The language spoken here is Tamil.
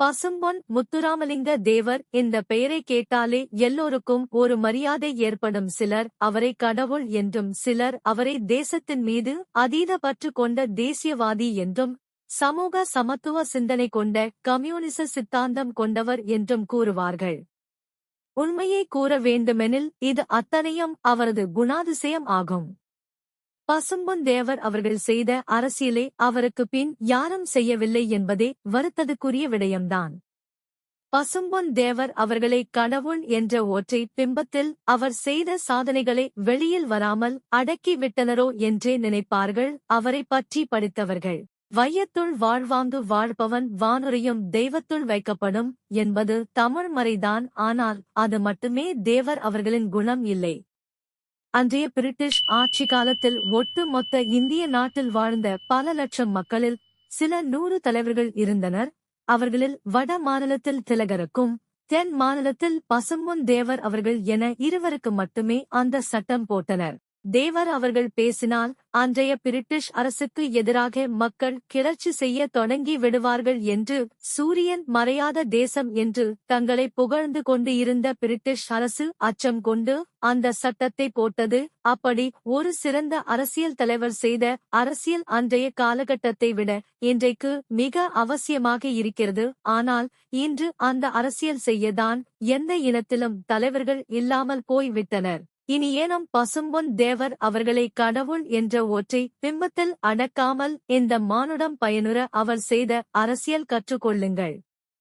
பசும்பொன் முத்துராமலிங்க தேவர் இந்த பெயரை கேட்டாலே எல்லோருக்கும் ஒரு மரியாதை ஏற்படும் சிலர் அவரை கடவுள் என்றும் சிலர் அவரை தேசத்தின் மீது அதீத பற்று கொண்ட தேசியவாதி என்றும் சமூக சமத்துவ சிந்தனை கொண்ட கம்யூனிச சித்தாந்தம் கொண்டவர் என்றும் கூறுவார்கள். உண்மையை கூற வேண்டுமெனில் இது அத்தனையும் அவரது குணாதிசயம் ஆகும். பசும்பொன் தேவர் அவர்கள் செய்த அரசியலை அவருக்கு பின் யாரும் செய்யவில்லை என்பதே வருத்ததுக்குரிய விடயம்தான். பசும்பொன் தேவர் அவர்களை கடவுள் என்ற ஒற்றை பிம்பத்தில் அவர் செய்த சாதனைகளை வெளியில் வராமல் அடக்கி விட்டனரோ என்றே நினைப்பார்கள் அவரை பற்றி படித்தவர்கள். வையத்துள் வாழ்வாங்கு வாழ்பவன் வானுரையும் தெய்வத்துள் வைக்கப்படும் என்பது தமிழ் மறைதான் ஆனால் அது மட்டுமே தேவர் அவர்களின் குணம் இல்லை. அன்றைய பிரிட்டிஷ் ஆட்சி காலத்தில் ஒட்டு மொத்த இந்திய நாட்டில் வாழ்ந்த பல லட்சம் மக்களில் சில நூறு தலைவர்கள் இருந்தனர். அவர்களில் வட மாநிலத்தில் திலகருக்கும் தென் மாநிலத்தில் பசும்பொன் தேவர் அவர்கள் என இருவருக்கு மட்டுமே அந்த சட்டம் போட்டனர். தேவர் அவர்கள் பேசினால் அன்றைய பிரிட்டிஷ் அரசுக்கு எதிராக மக்கள் கிளர்ச்சி செய்ய தொடங்கி விடுவார்கள் என்று சூரியன் மறையாத தேசம் என்று தங்களை புகழ்ந்து கொண்டு இருந்த பிரிட்டிஷ் அரசு அச்சம் கொண்டு அந்த சட்டத்தை போட்டது. அப்படி ஒரு சிறந்த அரசியல் தலைவர் செய்த அரசியல் அன்றைய காலகட்டத்தை விட இன்றைக்கு மிக அவசியமாக இருக்கிறது. ஆனால் இன்று அந்த அரசியல் செய்யதான் எந்த இனத்திலும் தலைவர்கள் இல்லாமல் போய்விட்டனர். இனி ஏனும் பசும்பொன் தேவர் அவர்களை கடவுள் என்ற ஒற்றை பிம்பத்தில் அடக்காமல் இந்த மானுடம் பயனுற அவர் செய்த அரசியல் கற்றுக்கொள்ளுங்கள்.